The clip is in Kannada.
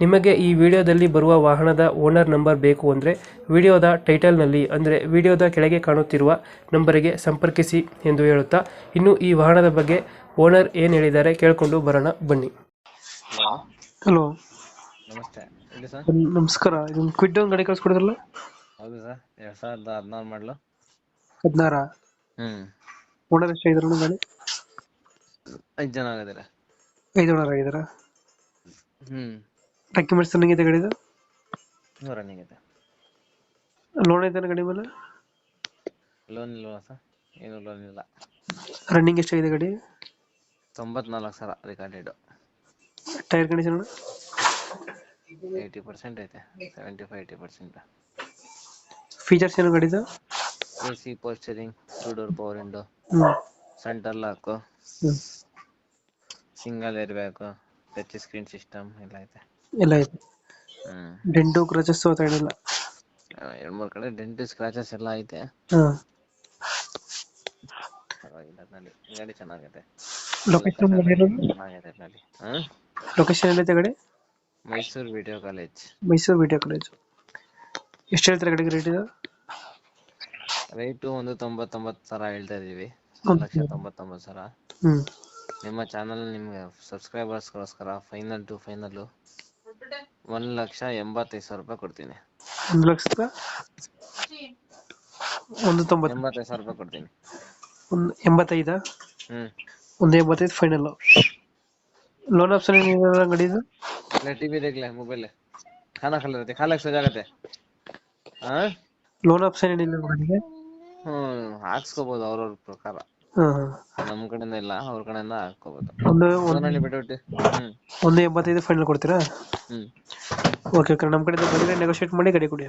ನಿಮಗೆ ಈ ವಿಡಿಯೋದಲ್ಲಿ ಬರುವ ವಾಹನದ ಓನರ್ ನಂಬರ್ ಬೇಕು ಅಂದರೆ ವಿಡಿಯೋದ ಟೈಟಲ್ನಲ್ಲಿ ಅಂದರೆ ವಿಡಿಯೋದ ಕೆಳಗೆ ಕಾಣುತ್ತಿರುವ ನಂಬರಿಗೆ ಸಂಪರ್ಕಿಸಿ ಎಂದು ಹೇಳುತ್ತಾ ಇನ್ನು ಈ ವಾಹನದ ಬಗ್ಗೆ ಓನರ್ ಏನು ಹೇಳಿದ್ದಾರೆ ಕೇಳಿಕೊಂಡು ಬರೋಣ ಬನ್ನಿ. ಹಲೋ. ಹಲೋ. ನಮಸ್ತೆ. ಹೇಳಿ ಸರ್. ನಮಸ್ಕಾರ. ಇದೊಂದು ಕ್ವಿಡ್ ಒಂದು ಗಾಡಿ ಕಳಿಸ್ಕೊಡಿದ್ರಲ್ಲ? ಹೌದು ಸರ್. ಎರಡ್ ಸಾವಿರದ ಹದಿನಾರು ಮಾಡಲು. ಹದಿನಾರ? ಹ್ಮ್. ಓನರ್ ಎಷ್ಟು ಐದರ ಗಾಡಿ? ಐದು ಜನ ಆಗಿದ್ದಾರೆ ಐದು ಓನರ್ ಆಗಿದಾರ? ಹ್ಮ್. ಡಾಕ್ಯುಮೆಂಟ್ಸ್ ರನ್ನಿಂಗ್ ಇದೆ ಗಾಡಿದು ಇನ್ನೂ ರನ್ನಿಂಗ್ ಇದೆ. ಲೋನ್ ಐತೆ ಗಡಿ ಮೇಲೆ? ಲೋನ್ ಇಲ್ಲ ಸರ್ ಏನು ಲೋನ್ ಇಲ್ಲ. ರನ್ನಿಂಗ್ ಎಷ್ಟಾಗಿದೆ ಗಾಡಿ? ತೊಂಬತ್ನಾಲ್ಕು ಸಾವಿರ recorded tyre condition eighty percent ಐತೆ. Seventy five eighty percent features ಏನು ಗಾಡಿದು A C power steering two door power window ಹ್ಞೂ ಸೆಂಟರ್ ಲಾಕು ಹ್ಞೂ single airbag touch screen system ಎಲ್ಲ ಐತೆ. ಎಲ್ಲ ಐತೆ. ಹ್ಮ್. ಡೆಂಟು ಕ್ರಚಸ್ ಏನಿಲ್ಲ ಎರಡು ಮೂರು ಕಡೆ ಡೆಂಟು ಸ್ಕ್ರಾಚಸ್ ಎಲ್ಲ ಐತೆ. ಗಾಡಿ ಚೆನ್ನಾಗಿದೆ ಲೊಕೇಶನ್ ಅದ್ರಲ್ಲಿ ಹಾಂ? ಲೊಕೇಶನ್ ಎಲ್ಲೈತೆ ಗಾಡಿ? Mysuru video college Mysuru video college ಎಷ್ಟು ಹೇಳ್ತಾರೆ ಗಾಡಿಗೆ ರೇಟ್ ಇದು? ರೇಟು ಒಂದು ತೊಂಬತ್ತೊಂಬತ್ತು ಸಾವಿರ ಹೇಳ್ತಾ ಇದೀವಿ. ಒಂದು ಲಕ್ಷ ತೊಂಬತ್ತೊಂಬತ್ತು ಸಾವಿರ ಹ್ಞೂ ನಿಮ್ಮ ಚಾನಲ್ ನಿಮಗೆ ಸಬ್ಸ್ಕ್ರೈಬರ್ಸ್ಗೋಸ್ಕರ ಫೈನಲ್ ಟು ಫೈನಲ್ ಒಂದ್ ಲಕ್ಷ ಎಂಬತ್ತೈದು ಸಾವಿರ ರೂಪಾಯಿ ಕೊಡ್ತೀನಿ. ಒಂದು ಲಕ್ಷದ ಒಂದು ತೊಂಬತ್ತು. ಎಂಬತ್ತೈದು ಸಾವಿರ ರೂಪಾಯಿ ಕೊಡ್ತೀನಿ. ಒಂದು ಎಂಬತ್ತೈದಾ? ಹ್ಞೂ ಒಂದು ಎಂಬತ್ತೈದು ಫೈನಲ್ಲು ಲೋನ್ ಆಪ್ಷನ್ ಏನಿದೆ ಗಾಡಿ ಇದು ಇಲ್ಲ ಟಿ ವಿ ದೇಗ್ಲೆ ಮೊಬೈಲ್ ಖಾನ ಖಾಲಿ ಇರುತ್ತೆ ಖಾಲಿ ಸಜ್ ಆಗುತ್ತೆ ಹಾಂ ಲೋನ್ ಆಪ್ಷನ್ ಏನಿಲ್ಲ ಗಾಡಿಗೆ ಹ್ಞೂ ಹಾಕ್ಸ್ಕೋಬೋದು ಅವ್ರವ್ರ ಪ್ರಕಾರ. ನಮ್ ಕಡೆಯಿಂದ ಇಲ್ಲ ಅವ್ರ ಕಡೆಯಿಂದ ಹಾಕೋಬಹುದು ಒಂದು ಒಂದು ಫೋನಲ್ಲಿ ಬಿಟ್ಬಿಟ್ಟು ಹ್ಮ್. ಒಂದು ಎಂಬತ್ತೈದು ಫೈನಲ್ ಕೊಡ್ತೀರಾ? ಹ್ಮ್. ಓಕೆ ಓಕೆ ನಮ್ಮ ಕಡೆ ಬಂದರೆ ನೆಗೋಷಿಯೇಟ್ ಮಾಡಿ ಗಾಡಿ ಕೊಡಿ